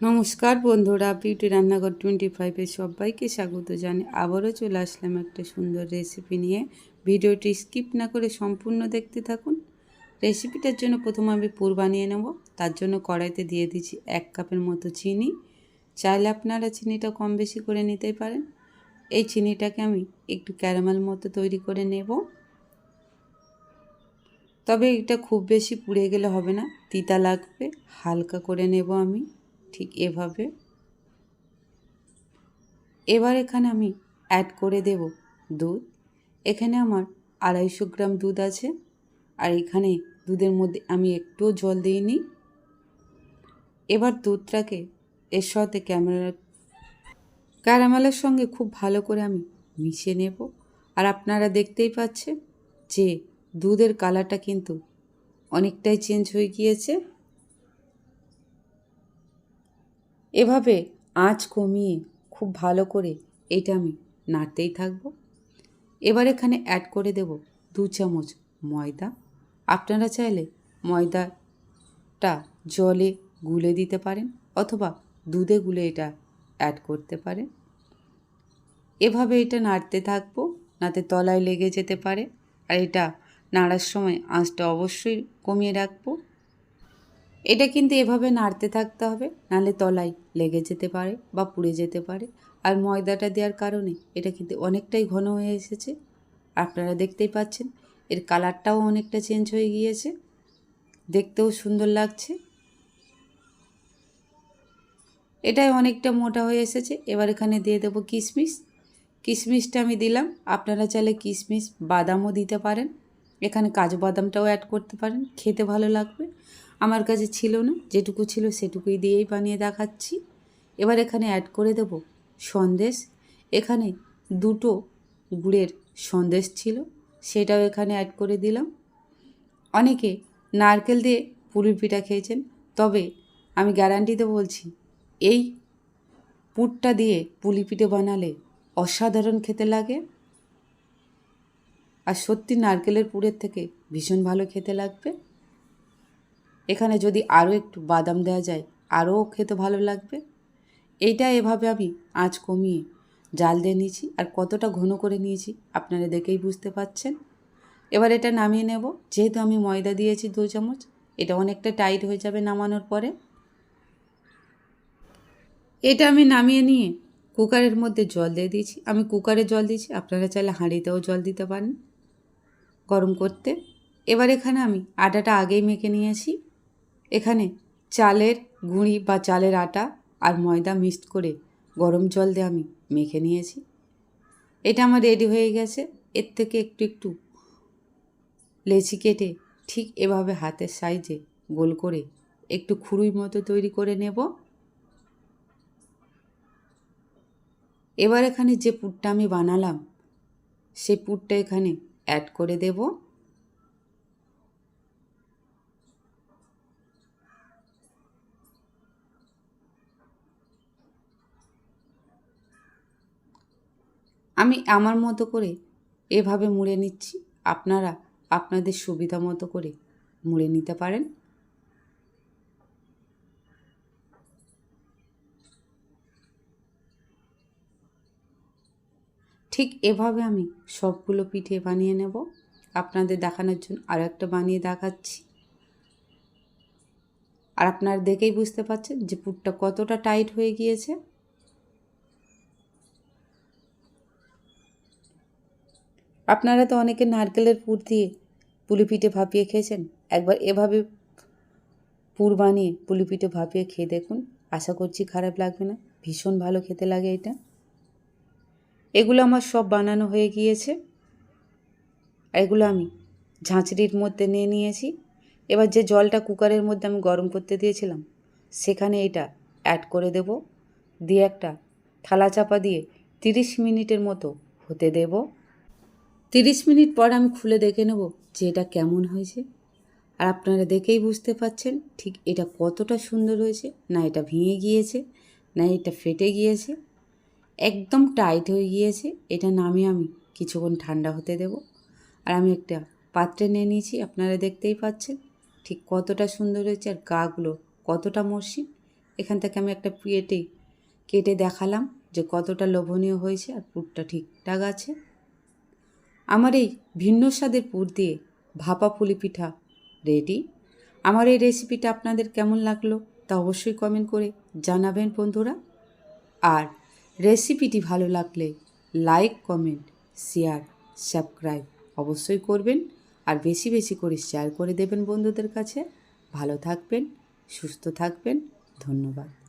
নমস্কার বন্ধুরা বিউটি রান্নাঘর টোয়েন্টি ফাইভে সবাইকে স্বাগত জানি আবারও চলে আসলাম একটা সুন্দর রেসিপি নিয়ে। ভিডিওটি স্কিপ না করে সম্পূর্ণ দেখতে থাকুন। রেসিপিটার জন্য প্রথম আমি পুর বানিয়ে নেব। তার জন্য কড়াইতে দিয়ে দিচ্ছি এক কাপের মতো চিনি। চাইলে আপনারা চিনিটা কম বেশি করে নিতে পারেন। এই চিনিটাকে আমি একটু ক্যারামেল মতো তৈরি করে নেব। তবে এটা খুব বেশি পুড়ে গেলে হবে না। তিতা লাগবে, হালকা করে নেব আমি। ঠিক এভাবে। এবার এখানে আমি অ্যাড করে দেব দুধ। এখানে আমার আড়াইশো গ্রাম দুধ আছে। আর এখানে দুধের মধ্যে আমি একটুও জল দিইনি। এবার দুধটাকে এর সাথে ক্যামেরা ক্যারামেলের সঙ্গে খুব ভালো করে আমি মিশিয়ে নেব। আর আপনারা দেখতেই পাচ্ছেন যে দুধের কালারটা কিন্তু অনেকটাই চেঞ্জ হয়ে গিয়েছে। এভাবে আঁচ কমিয়ে খুব ভালো করে এটা আমি নাড়তেই থাকব। এবার এখানে অ্যাড করে দেব দু চামচ ময়দা। আপনারা চাইলে ময়দাটা জলে গুলে দিতে পারেন অথবা দুধে গুলে এটা অ্যাড করতে পারেন। এভাবে এটা নাড়তে থাকব, নাতে তলায় লেগে যেতে পারে। আর এটা নাড়ার সময় আঁচটা অবশ্যই কমিয়ে রাখব। এটা কিন্তু এভাবে নাড়তে থাকতে হবে নালে তলায় লেগে যেতে পারে বা পুড়ে যেতে পারে। আর ময়দাটা দেওয়ার কারণে এটা কিন্তু অনেকটাই ঘন হয়ে এসেছে। আপনারা দেখতেই পাচ্ছেন, এর কালারটাও অনেকটা চেঞ্জ হয়ে গিয়েছে। দেখতেও সুন্দর লাগছে। এটাই অনেকটা মোটা হয়ে এসেছে। এবার এখানে দিয়ে দেবো কিশমিশ। কিশমিশটা আমি দিলাম। আপনারা চাইলে কিশমিশ, বাদামও দিতে পারেন। এখানে কাজু বাদামটাও অ্যাড করতে পারেন। খেতে ভালো লাগবে। আমার কাছে ছিল না, যেটুকু ছিল সেটুকুই দিয়েই বানিয়ে দেখাচ্ছি। এবার এখানে অ্যাড করে দেব সন্দেশ। এখানে দুটো গুড়ের সন্দেশ ছিল, সেটাও এখানে অ্যাড করে দিলাম। অনেকে নারকেল দিয়ে পুরুর পিঠা খেয়েছেন, তবে আমি গ্যারান্টিতে বলছি, এই পুরটা দিয়ে পুলি পিঠে বানালে অসাধারণ খেতে লাগে। আর সত্যি নারকেলের পুরের থেকে ভীষণ ভালো খেতে লাগবে। এখানে যদি আরও একটু বাদাম দেওয়া যায়, আরও খেতে ভালো লাগবে। এইটা এভাবে আমি আঁচ কমিয়ে জাল দিয়ে নিয়েছি আর কতটা ঘন করে নিয়েছি আপনারা দেখেই বুঝতে পাচ্ছেন। এবার এটা নামিয়ে নেব। যেহেতু আমি ময়দা দিয়েছি দু চামচ, এটা অনেকটা টাইট হয়ে যাবে নামানোর পরে। এটা আমি নামিয়ে নিয়ে কুকারের মধ্যে জল দিয়ে দিয়েছি। আমি কুকারে জল দিয়েছি, আপনারা চাইলে হাঁড়িতেও জল দিতে পারেন গরম করতে। এবার এখানে আমি আটাটা আগেই মেখে নিয়েছি। এখানে চালের গুঁড়ি বা চালের আটা আর ময়দা মিক্সড করে গরম জল দিয়ে আমি মেখে নিয়েছি। এটা আমার রেডি হয়ে গেছে। এর থেকে একটু একটু লেচি কেটে ঠিক এভাবে হাতের সাইজে গোল করে একটু খুরুই মতো তৈরি করে নেব। এবার এখানে যে পুরটা আমি বানালাম, সেই পুরটা এখানে অ্যাড করে দেবো। আমি আমার মতো করে এভাবে মুড়ে নিচ্ছি, আপনারা আপনাদের সুবিধা মতো করে মুড়ে নিতে পারেন। ঠিক এভাবে আমি সবগুলো পিঠে বানিয়ে নেব। আপনাদের দেখানোর জন্য আর একটা বানিয়ে দেখাচ্ছি। আর আপনারা দেখেই বুঝতে পারছেন যে পুরটা কতটা টাইট হয়ে গিয়েছে। আপনারা তো অনেকে নারকেলের পুর দিয়ে পুলি পিঠে ভাপিয়ে খেয়েছেন। একবার এভাবে পুর বানিয়ে পুলি পিঠে ভাপিয়ে খেয়ে দেখুন। আশা করছি খারাপ লাগবে না। ভীষণ ভালো খেতে লাগে এটা। এগুলো আমার সব বানানো হয়ে গিয়েছে। আর এগুলো আমি ঝাঁচড়ির মধ্যে নিয়ে নিয়েছি। এবার যে জলটা কুকারের মধ্যে আমি গরম করতে দিয়েছিলাম, সেখানে এটা অ্যাড করে দেব। দিয়ে একটা থালা চাপা দিয়ে তিরিশ মিনিটের মতো হতে দেবো। তিরিশ মিনিট পর আমি খুলে দেখে নেব যে এটা কেমন হয়েছে। আর আপনারা দেখেই বুঝতে পাচ্ছেন ঠিক এটা কতটা সুন্দর হয়েছে, না এটা ভেঙে গিয়েছে, না এটা ফেটে গিয়েছে। একদম টাইট হয়ে গিয়েছে, এটা নামিয়ে আমি কিছুক্ষণ ঠান্ডা হতে দেব। আর আমি একটা পাত্রে নিয়ে নিয়েছি, আপনারা দেখতেই পাচ্ছেন ঠিক কতটা সুন্দর হয়েছে আর গাগুলো কতটা মসৃণ। এখান থেকে আমি একটা প্লেটে কেটে দেখালাম যে কতটা লোভনীয় হয়েছে আর পুরটা ঠিকঠাক আছে। আমার এই ভিন্ন স্বাদের পুর দিয়ে ভাপা পুলি পিঠা রেডি? আমার এই রেসিপিটা আপনাদের কেমন লাগল তা অবশ্যই কমেন্ট করে জানাবেন বন্ধুরা। আর রেসিপিটি ভালো লাগলে লাইক, কমেন্ট, শেয়ার, সাবস্ক্রাইব অবশ্যই করবেন আর বেশি বেশি করে শেয়ার করে দেবেন বন্ধুদের কাছে। ভালো থাকবেন, সুস্থ থাকবেন, ধন্যবাদ।